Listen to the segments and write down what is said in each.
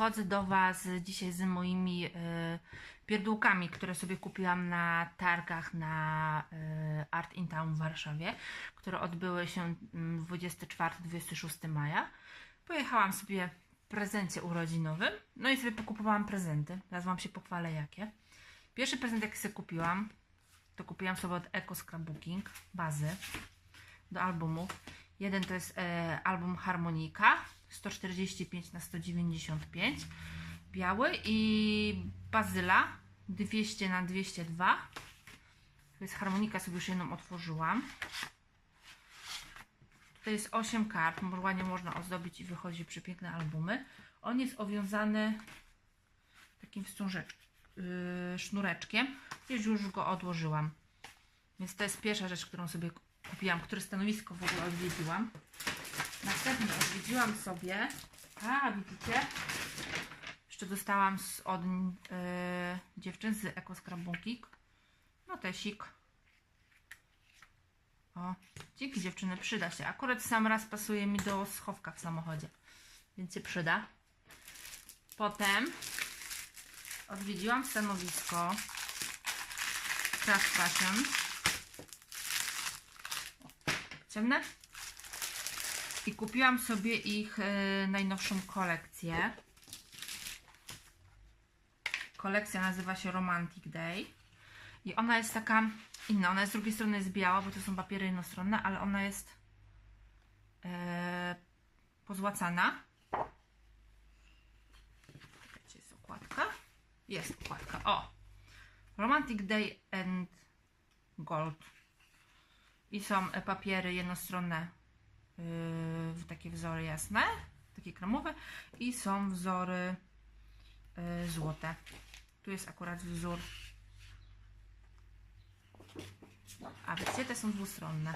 Przychodzę do Was dzisiaj z moimi e, pierdółkami, które sobie kupiłam na targach na e, Art in Town w Warszawie, które odbyły się mm, 24-26 maja. Pojechałam sobie w prezencie urodzinowym, no i sobie pokupowałam prezenty. Teraz Wam się pochwalę jakie. Pierwszy prezent jaki sobie kupiłam, to kupiłam sobie od Eco Scrapbooking bazy do albumów. Jeden to jest e, album Harmonika 145 na 195 biały i Bazyla 200 na 202 to jest harmonika, sobie już jedną otworzyłam. Tutaj jest 8 kart, ładnie można ozdobić i wychodzi przepiękne albumy. On jest owiązany takim yy, sznureczkiem. Już go odłożyłam. Więc to jest pierwsza rzecz, którą sobie kupiłam, które stanowisko w ogóle odwiedziłam. Następnie odwiedziłam sobie, a widzicie, jeszcze dostałam z, od yy, dziewczyn z Eco Scrapbooking notesik. O, dzięki dziewczyny, przyda się. Akurat sam raz pasuje mi do schowka w samochodzie, więc się przyda. Potem odwiedziłam stanowisko Craft Fashion. Ciemne? I kupiłam sobie ich e, najnowszą kolekcję. Kolekcja nazywa się Romantic Day. I ona jest taka inna. Ona jest z drugiej strony jest biała, bo to są papiery jednostronne, ale ona jest e, pozłacana. Gdzie jest okładka? Jest okładka. O! Romantic Day and Gold. I są e, papiery jednostronne yy, takie wzory jasne, takie kremowe i są wzory yy, złote. Tu jest akurat wzór. A wiecie, te są dwustronne.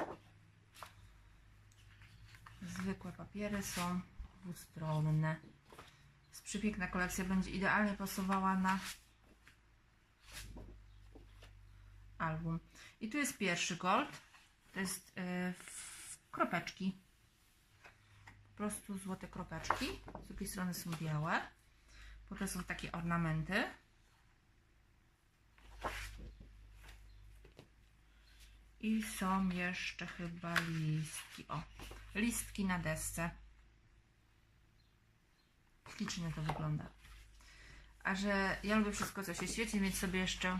Zwykłe papiery są dwustronne. Jest przepiękna kolekcja, będzie idealnie pasowała na album. I tu jest pierwszy gold. To jest yy, kropeczki. Po prostu złote kropeczki. Z drugiej strony są białe. Potem są takie ornamenty. I są jeszcze chyba listki. O, listki na desce. Ślicznie to wygląda. A że ja lubię wszystko, co się świeci, więc sobie jeszcze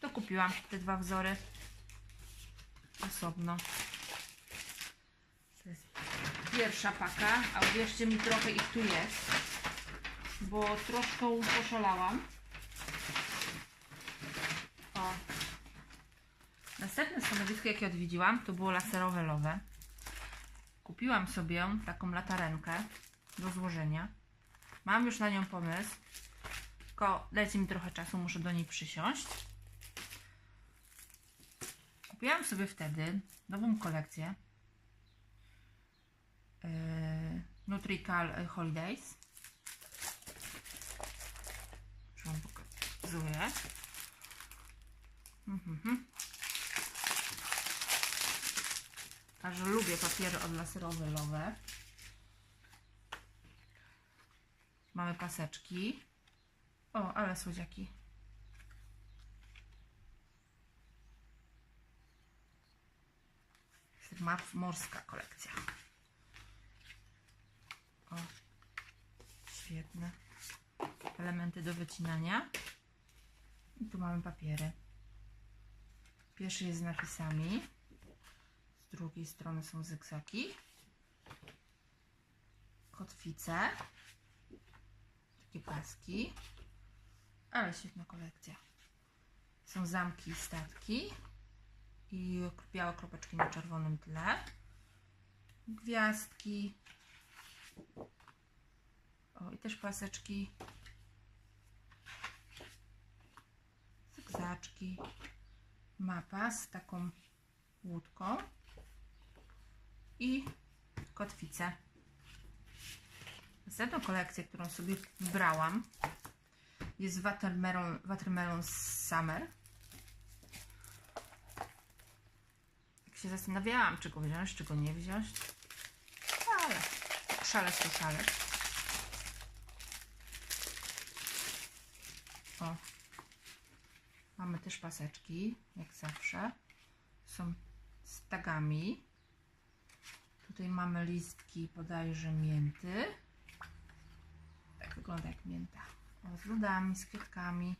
dokupiłam te dwa wzory osobno. To jest pierwsza paka, a uwierzcie mi, trochę ich tu jest, bo troszkę poszalałam. O. Następne stanowisko, jakie odwiedziłam, to było laserowe lowe. Kupiłam sobie taką latarenkę do złożenia. Mam już na nią pomysł, tylko dajcie mi trochę czasu, muszę do niej przysiąść. Kupiłam sobie wtedy nową kolekcję Nutrical Holidays. Już Wam pokazuję. Mhm. A że lubię papiery odlaserowe. Mamy paseczki. O, ale słodziaki. Morska kolekcja. O, świetne. Elementy do wycinania. I tu mamy papiery. Pierwszy jest z napisami. Z drugiej strony są zygzaki. Kotwice. Takie paski. Ale świetna kolekcja. Są zamki i statki i białe kropeczki na czerwonym tle. Gwiazdki. O, i też paseczki. Zygzaczki. Mapa z taką łódką. I kotwicę. Następną kolekcję, którą sobie wybrałam jest Watermelon, Watermelon Summer. się zastanawiałam, czy go wziąć, czy go nie wziąć. Ale szalec to szalec. O. Mamy też paseczki, jak zawsze. Są z tagami. Tutaj mamy listki bodajże mięty. Tak wygląda jak mięta. O, z lodami, z kwiatkami.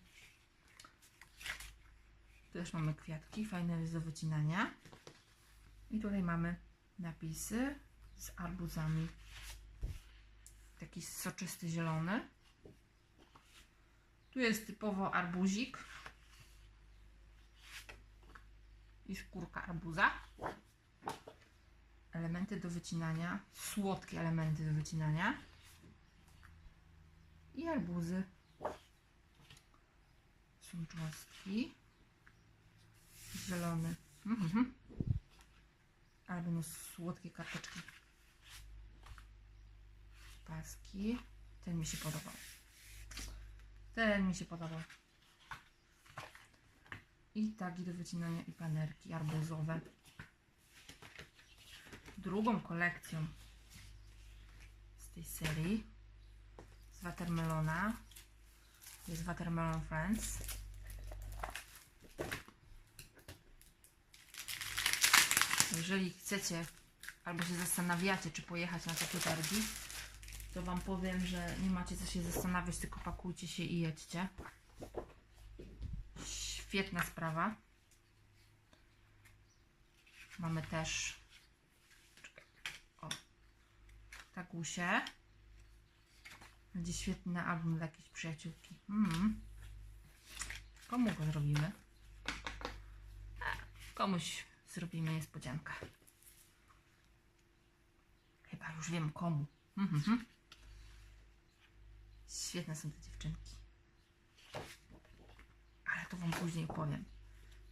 Tu też mamy kwiatki, fajne do wycinania. I tutaj mamy napisy z arbuzami. Taki soczysty zielony. Tu jest typowo arbuzik. I skórka arbuza. Elementy do wycinania. Słodkie elementy do wycinania. I arbuzy. Są cząstki. Zielony. Mhm. Ale będą słodkie karteczki. Paski. Ten mi się podobał. Ten mi się podobał. I tagi do wycinania i panerki arbuzowe. Drugą kolekcją z tej serii z Watermelona jest Watermelon Friends. Jeżeli chcecie albo się zastanawiacie, czy pojechać na takie targi, to Wam powiem, że nie macie co się zastanawiać, tylko pakujcie się i jedźcie. Świetna sprawa. Mamy też o, tagusie. Będzie świetny album dla jakiejś przyjaciółki. Mm. Komu go zrobimy? A, Komuś zrobimy niespodziankę. Chyba już wiem komu. Mhm. Świetne są te dziewczynki. Ale to Wam później powiem.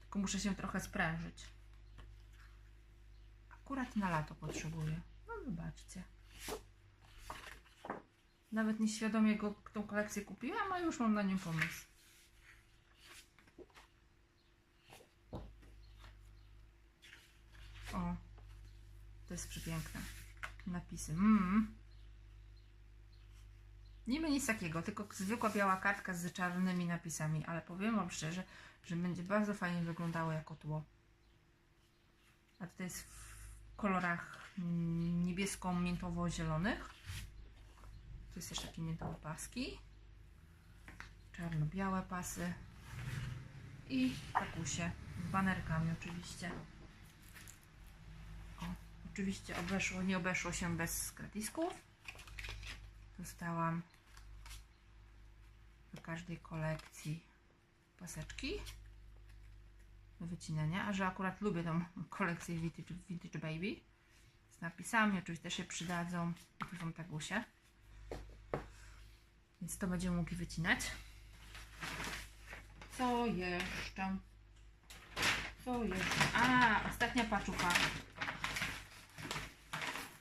Tylko muszę się trochę sprężyć. Akurat na lato potrzebuję. No zobaczcie. Nawet nieświadomie go, tą kolekcję kupiłam, a już mam na nią pomysł. O, to jest przepiękne. Napisy. Mm. Niby nic takiego, tylko zwykła biała kartka z czarnymi napisami, ale powiem Wam szczerze, że będzie bardzo fajnie wyglądało jako tło. A tutaj jest w kolorach niebiesko-miętowo-zielonych. Tu jest jeszcze takie miętowe paski. Czarno-białe pasy. I takusie z banerkami oczywiście. O, oczywiście obeszło, nie obeszło się bez gratisków. Dostałam do każdej kolekcji paseczki do wycinania, a że akurat lubię tą kolekcję Vintage, Vintage Baby z napisami, oczywiście też się przydadzą i są tagusie. Więc to będziemy mogli wycinać. Co jeszcze? Co jeszcze? A, ostatnia paczucha.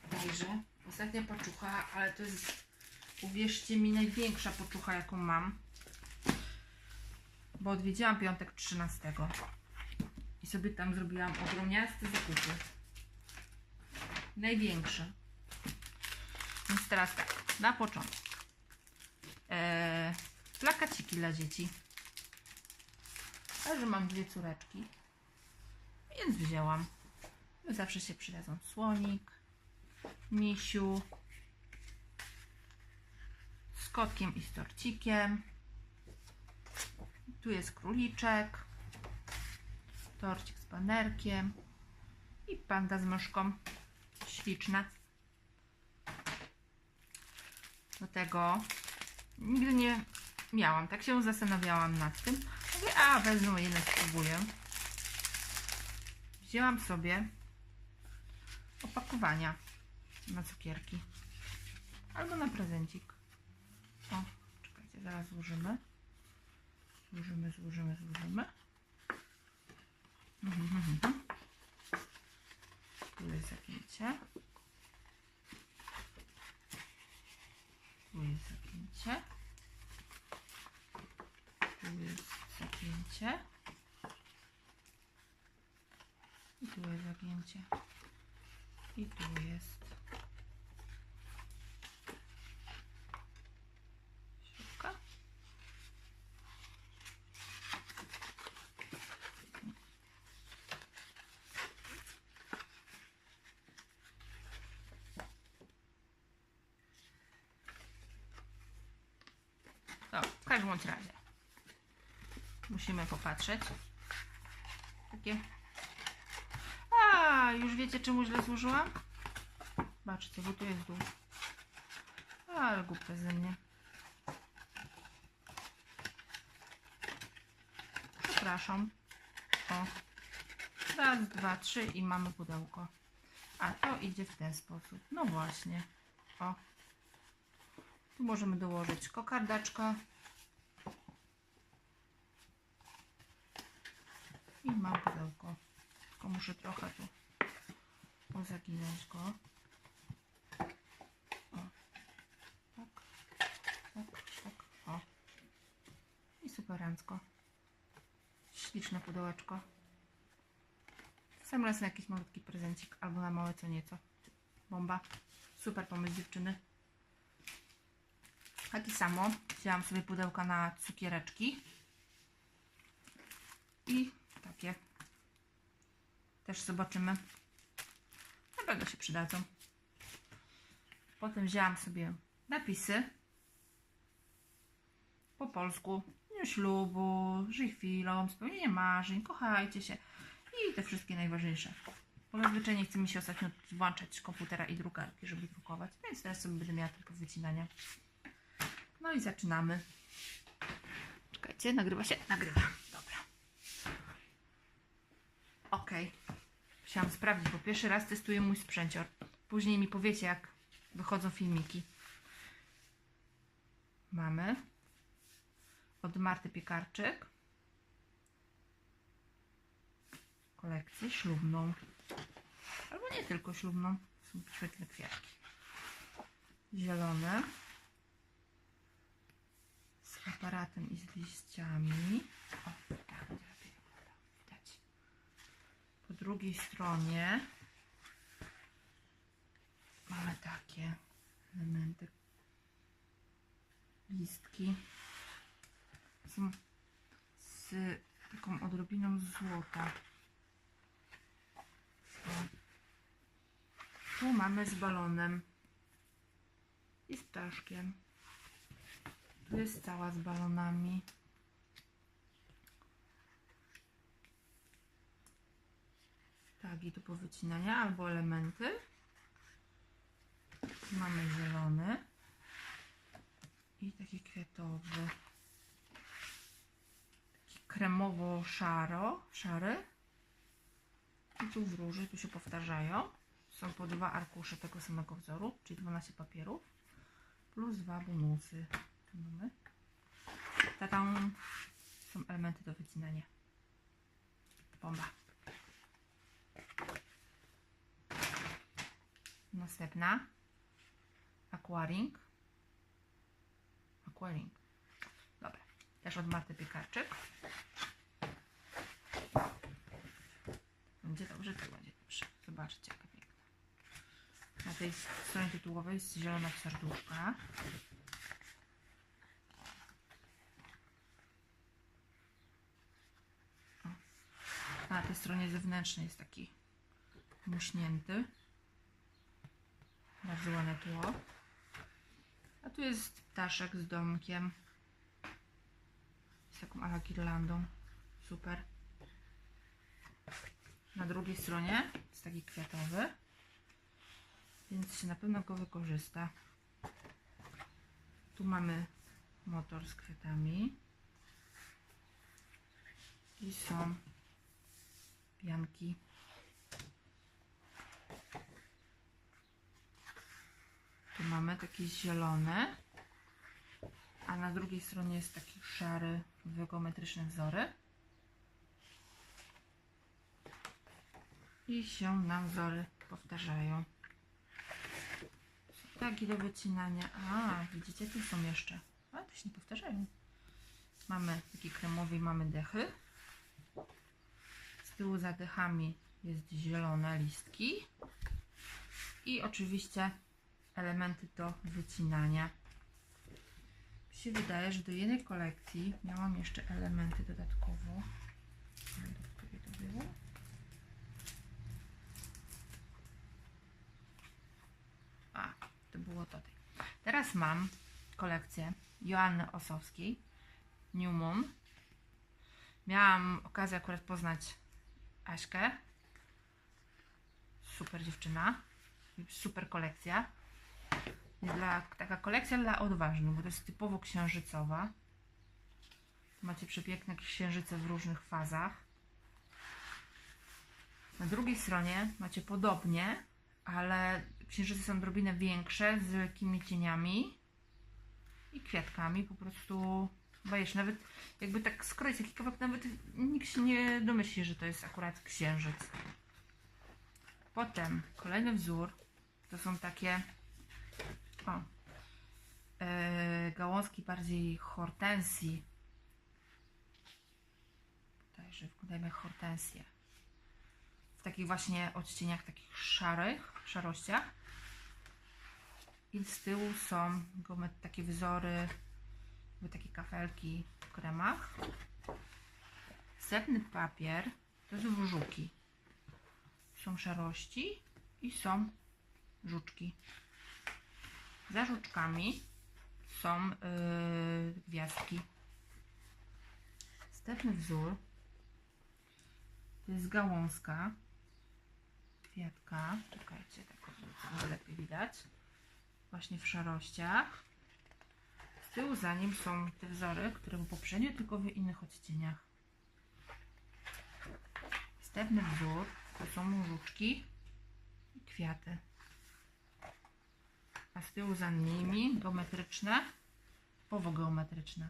Także, ostatnia paczucha, ale to jest, uwierzcie mi, największa paczucha, jaką mam. Bo odwiedziłam piątek 13 i sobie tam zrobiłam ogromniaste zakupy. Największe. Więc teraz tak, na początek. Eee, plakaciki dla dzieci. A że mam dwie córeczki, więc wzięłam. Zawsze się przydadzą słonik, misiu, z kotkiem i z torcikiem. Tu jest króliczek, torcik z panerkiem i panda z myszką. Śliczna. Do tego nigdy nie miałam, tak się zastanawiałam nad tym. Mówię, a wezmę jeden, spróbuję. Wzięłam sobie opakowania na cukierki albo na prezencik. O, czekajcie, zaraz złożymy. Złożymy, złożymy, złożymy. Mhm, mhm, mhm. Tu jest zapięcie. Tu jest zapięcie. Tu jest zapięcie. I tu jest zapięcie. I tu jest bądź razie musimy popatrzeć. Takie. A, już wiecie czemu źle złożyłam? Zobaczcie, bo tu jest dół. Ale głupia ze mnie. Przepraszam. O. Raz, dwa, trzy i mamy pudełko. A to idzie w ten sposób. No właśnie. O. Tu możemy dołożyć kokardaczkę. Mam pudełko. Tylko muszę trochę tu pozaginać go. O. Tak. Tak, tak. O. I superancko. Śliczne pudełeczko. Sam raz na jakiś malutki prezencik albo na małe co nieco. Bomba. Super pomysł dziewczyny. Takie samo. Wzięłam sobie pudełka na cukiereczki. I takie. Też zobaczymy. Na pewno się przydadzą. Potem wzięłam sobie napisy po polsku. Dniu ślubu, żyj chwilą, spełnienie marzeń, kochajcie się i te wszystkie najważniejsze. Bo zazwyczaj nie chce mi się ostatnio włączać komputera i drukarki, żeby drukować, więc teraz sobie będę miała tylko wycinania. No i zaczynamy. Czekajcie, nagrywa się? Nagrywa. Ok. Chciałam sprawdzić, bo pierwszy raz testuję mój sprzęcior. Później mi powiecie, jak wychodzą filmiki. Mamy od Marty Piekarczyk kolekcję ślubną. Albo nie tylko ślubną. Są świetne kwiatki. Zielone z aparatem i z liściami. O, tak, będzie lepiej wyglądał. Widać. Po drugiej stronie mamy takie elementy. Listki są z taką odrobiną złota. O. Tu mamy z balonem i z ptaszkiem. Tu jest cała z balonami. Tak, i tu po wycinania albo elementy. Mamy zielony i taki kwiatowy. Taki kremowo-szaro, szary. I tu w róży, tu się powtarzają. Są po dwa arkusze tego samego wzoru, czyli 12 papierów. Plus dwa bonusy. Tu mamy. Tatą są elementy do wycinania. Bomba. Następna. Aquaring. Aquaring. Dobra. Też od Marty Piekarczyk. Będzie dobrze, to będzie dobrze. Zobaczcie, jaka piękna. Na tej stronie tytułowej jest zielona. A na tej stronie zewnętrznej jest taki muśnięty. Bardzo ładne tło. A tu jest ptaszek z domkiem. Z taką ala girlandą. Super. Na drugiej stronie jest taki kwiatowy. Więc się na pewno go wykorzysta. Tu mamy motor z kwiatami. I są pianki. Mamy takie zielone, a na drugiej stronie jest taki szary, geometryczne wzory. I się nam wzory powtarzają. Są Tagi do wycinania. A, widzicie, tu są jeszcze. A, to się nie powtarzają. Mamy taki kremowy mamy dechy. Z tyłu za dechami jest zielone listki. I oczywiście elementy do wycinania. Mi się wydaje, że do jednej kolekcji miałam jeszcze elementy dodatkowo. Do to było. A, to było tutaj. Teraz mam kolekcję Joanny Osowskiej New Moon. Miałam okazję akurat poznać Aśkę. Super dziewczyna. Super kolekcja. Dla, taka kolekcja dla odważnych, bo to jest typowo księżycowa. Macie przepiękne księżyce w różnych fazach. Na drugiej stronie macie podobnie, ale księżyce są odrobinę większe, z lekkimi cieniami i kwiatkami. Po prostu, wiesz, nawet jakby tak skroić taki kawałek, nawet nikt się nie domyśli, że to jest akurat księżyc. Potem kolejny wzór to są takie o, yy, gałązki bardziej hortensji. Także wkładajmy hortensję. W takich właśnie odcieniach, takich szarych, szarościach. I z tyłu są takie wzory, takie kafelki w kremach. Setny papier to są żuki. Są szarości i są żuczki. Za żuczkami są yy, gwiazdki. Następny wzór to jest gałązka, kwiatka. Czekajcie, tak lepiej widać. Właśnie w szarościach. Z tyłu za nim są te wzory, które były poprzednio, tylko w innych odcieniach. Następny wzór to są żuczki i kwiaty a z tyłu za nimi geometryczne, powogeometryczne.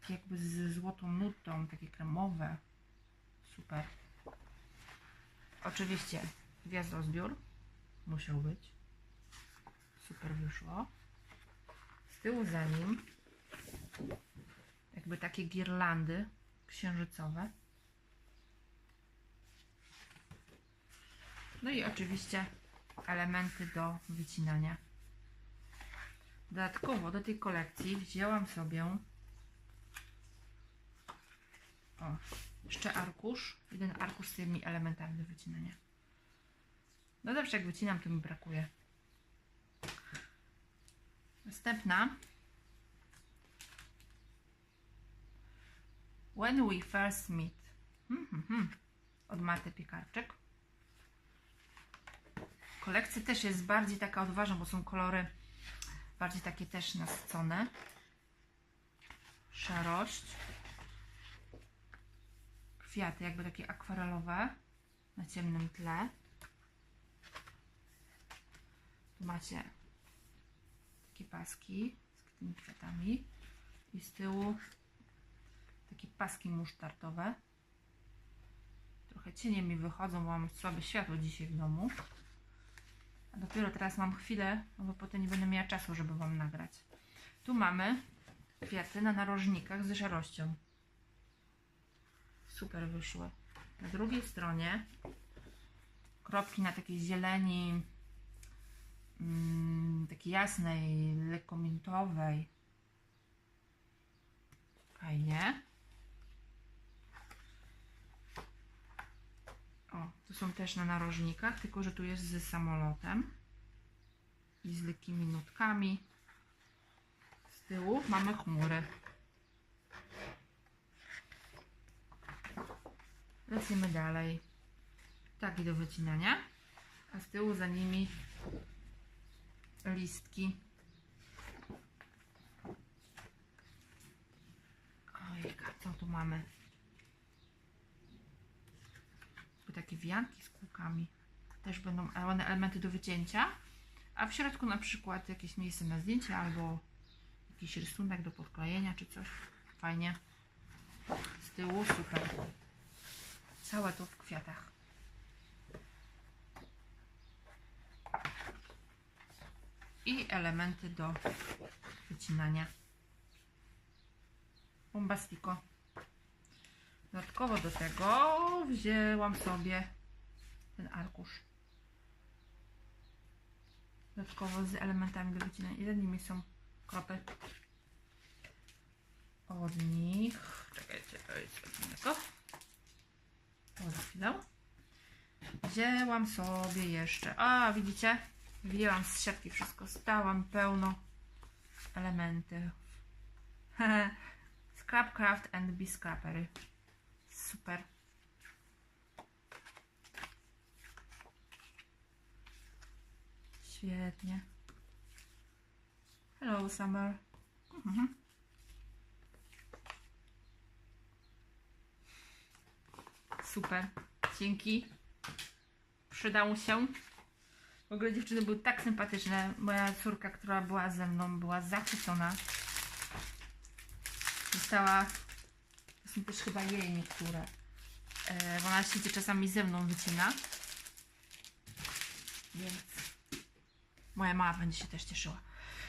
Takie jakby z złotą nutą, takie kremowe. Super. Oczywiście gwiazdozbiór musiał być. Super wyszło. Z tyłu za nim jakby takie girlandy księżycowe. No i oczywiście elementy do wycinania. Dodatkowo do tej kolekcji wzięłam sobie o, jeszcze arkusz, jeden arkusz z tymi elementami do wycinania. No zawsze jak wycinam, to mi brakuje. Następna. When we first meet. Hmm, hmm, hmm. Od Maty Piekarczyk. Kolekcja też jest bardziej taka odważna, bo są kolory bardziej takie też nasycone. Szarość. Kwiaty jakby takie akwarelowe na ciemnym tle. Tu macie takie paski z tymi kwiatami i z tyłu takie paski musztardowe. Trochę cienie mi wychodzą, bo mam słabe światło dzisiaj w domu. A dopiero teraz mam chwilę, bo potem nie będę miała czasu, żeby Wam nagrać. Tu mamy kwiaty na narożnikach z szarością. Super wyszły. Na drugiej stronie kropki na takiej zieleni, mm, takiej jasnej, lekko mintowej. Fajnie. O, tu są też na narożnikach, tylko że tu jest z samolotem i z lekkimi nutkami. Z tyłu mamy chmury. Lecimy dalej. Taki do wycinania. A z tyłu za nimi listki. Ojka, co tu mamy? Jakby takie wianki z kółkami. Też będą one elementy do wycięcia. A w środku na przykład jakieś miejsce na zdjęcie albo jakiś rysunek do podklejenia czy coś. Fajnie. Z tyłu super. Całe to w kwiatach. I elementy do wycinania. Bombastico. Dodatkowo do tego wzięłam sobie ten arkusz. Dodatkowo z elementami do wycinania. I za nimi są kropy. Od nich. Czekajcie, to jest od innego. O, za chwilę. Wzięłam sobie jeszcze. A, widzicie? Wyjęłam z siatki wszystko. Stałam pełno elementy. Scrapcraft and Bee. Super. Świetnie. Hello, Summer. Mhm. Super. Dzięki. Przydał się. W ogóle dziewczyny były tak sympatyczne. Moja córka, która była ze mną, była zachwycona. Dostała, to są też chyba jej niektóre. E, bo ona siedzi czasami ze mną wycina. Więc moja mama będzie się też cieszyła.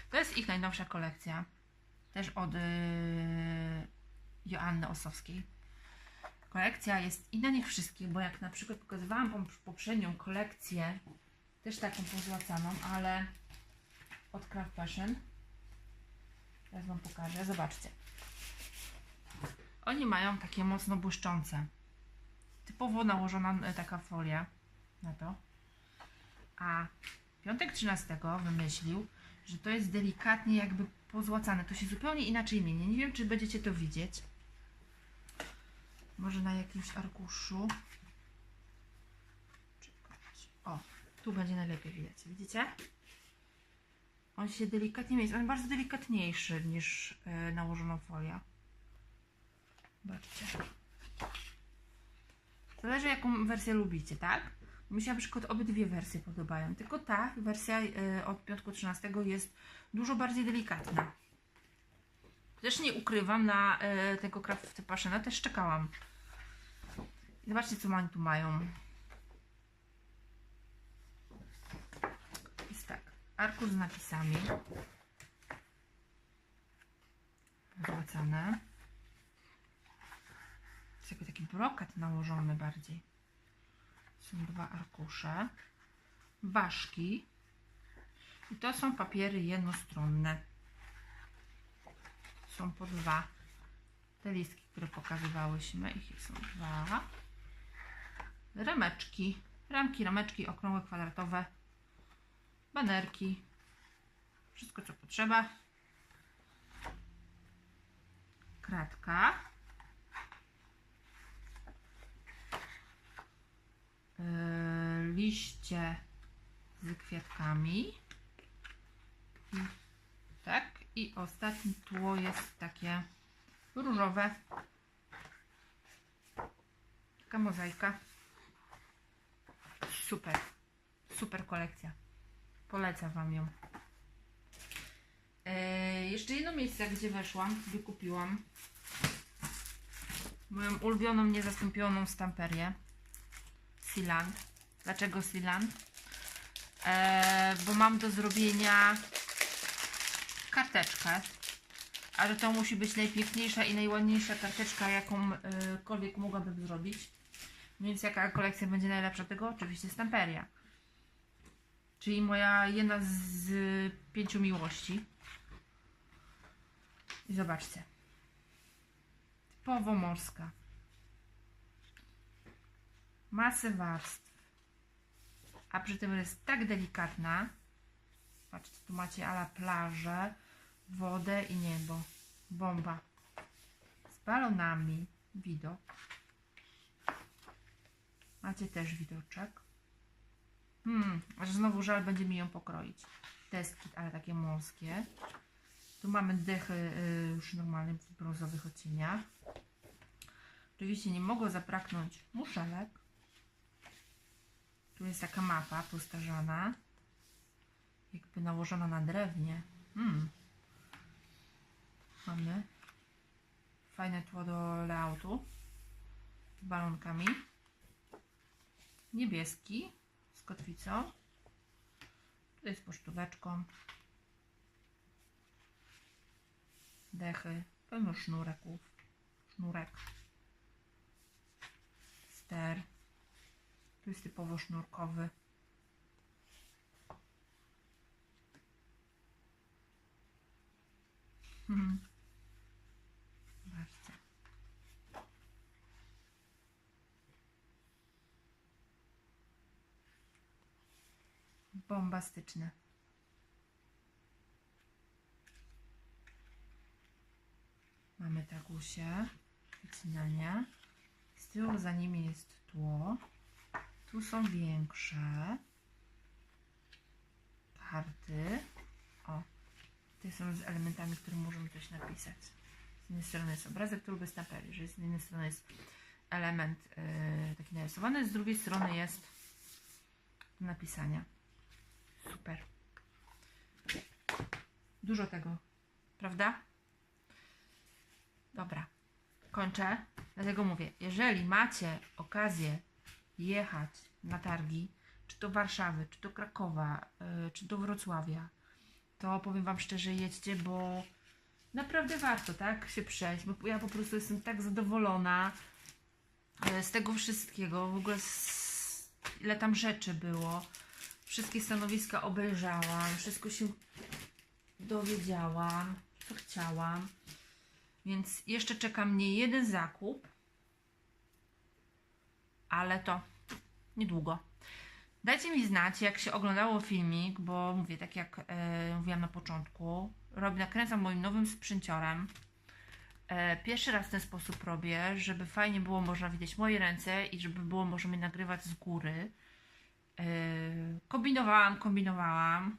To jest ich najnowsza kolekcja. Też od yy, Joanny Osowskiej. Kolekcja jest inna niż wszystkich, bo jak na przykład pokazywałam poprzednią kolekcję, też taką pozłacaną, ale od Craft Fashion. Teraz Wam pokażę, zobaczcie. Oni mają takie mocno błyszczące. Typowo nałożona e, taka folia na to. A Piątek 13 wymyślił, że to jest delikatnie jakby pozłacane. To się zupełnie inaczej mieni. Nie wiem, czy będziecie to widzieć. Może na jakimś arkuszu. O, tu będzie najlepiej widać. Widzicie? On się delikatnie mieni. On jest bardzo delikatniejszy niż e, nałożona folia. Zobaczcie. Zależy jaką wersję lubicie, tak? Mi się na przykład obydwie wersje podobają, tylko ta wersja y, od piątku 13 jest dużo bardziej delikatna. Też nie ukrywam, na y, tego Craft Passiona też czekałam. Zobaczcie, co oni tu mają. Jest tak, arkusz z napisami. Zwracane. Jest jakby taki brokat nałożony bardziej są dwa arkusze, ważki i to są papiery jednostronne. Są po dwa. Te listki, które pokazywałyśmy, ich są dwa. Rameczki, ramki, rameczki okrągłe, kwadratowe, banerki, wszystko co potrzeba. Kratka. Yy, liście z kwiatkami. I, tak, i ostatnie tło jest takie różowe. Taka mozaika. Super, super kolekcja. Polecam Wam ją. Yy, jeszcze jedno miejsce, gdzie weszłam, sobie kupiłam moją ulubioną, niezastąpioną stamperię. Sealand. Dlaczego Sealand? E, bo mam do zrobienia karteczkę. Ale to musi być najpiękniejsza i najładniejsza karteczka, jakąkolwiek mogłabym zrobić. Więc jaka kolekcja będzie najlepsza tego? Oczywiście Stamperia. Czyli moja jedna z pięciu miłości. I zobaczcie. Typowo morska masę warstw, a przy tym jest tak delikatna. Patrzcie, tu macie ala plażę, wodę i niebo. Bomba. Z balonami widok. Macie też widoczek. Hmm, aż znowu żal będzie mi ją pokroić. Testki, ale takie morskie. Tu mamy dechy y, już normalnie w brązowych odcieniach. Oczywiście nie mogło zabraknąć muszelek. Tu jest taka mapa postarzana. Jakby nałożona na drewnie. Hmm. Mamy fajne tło do layoutu z balonkami. Niebieski z kotwicą. Tu jest pocztóweczką. Dechy. Pełno sznureków. Sznurek. Ster. Tu jest typowo sznurkowy. Mhm. Zobaczcie. Bombastyczne. Mamy tagusie, wycinania. Z tyłu za nimi jest tło. Tu są większe karty. O, te są z elementami, które możemy coś napisać. Z jednej strony jest obrazek, który bez tapery, że z jednej strony jest element yy, taki narysowany, z drugiej strony jest napisania. Super. Dużo tego, prawda? Dobra, kończę. Dlatego mówię, jeżeli macie okazję jechać na targi, czy do Warszawy, czy do Krakowa, yy, czy do Wrocławia, to powiem Wam szczerze, jedźcie, bo naprawdę warto, tak, się przejść, bo ja po prostu jestem tak zadowolona e, z tego wszystkiego, w ogóle z, ile tam rzeczy było, wszystkie stanowiska obejrzałam, wszystko się dowiedziałam, co chciałam, więc jeszcze czeka mnie jeden zakup, ale to niedługo. Dajcie mi znać, jak się oglądało filmik, bo mówię, tak jak e, mówiłam na początku, robię, nakręcam moim nowym sprzęciorem. E, pierwszy raz w ten sposób robię, żeby fajnie było można widzieć moje ręce i żeby było można mnie nagrywać z góry. E, kombinowałam, kombinowałam,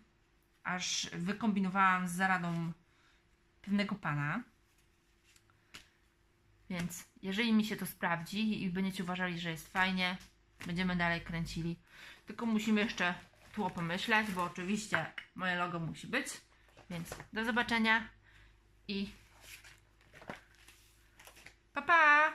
aż wykombinowałam z zaradą pewnego pana. Więc jeżeli mi się to sprawdzi i będziecie uważali, że jest fajnie, będziemy dalej kręcili. Tylko musimy jeszcze tło pomyśleć, bo oczywiście moje logo musi być. Więc do zobaczenia i pa pa!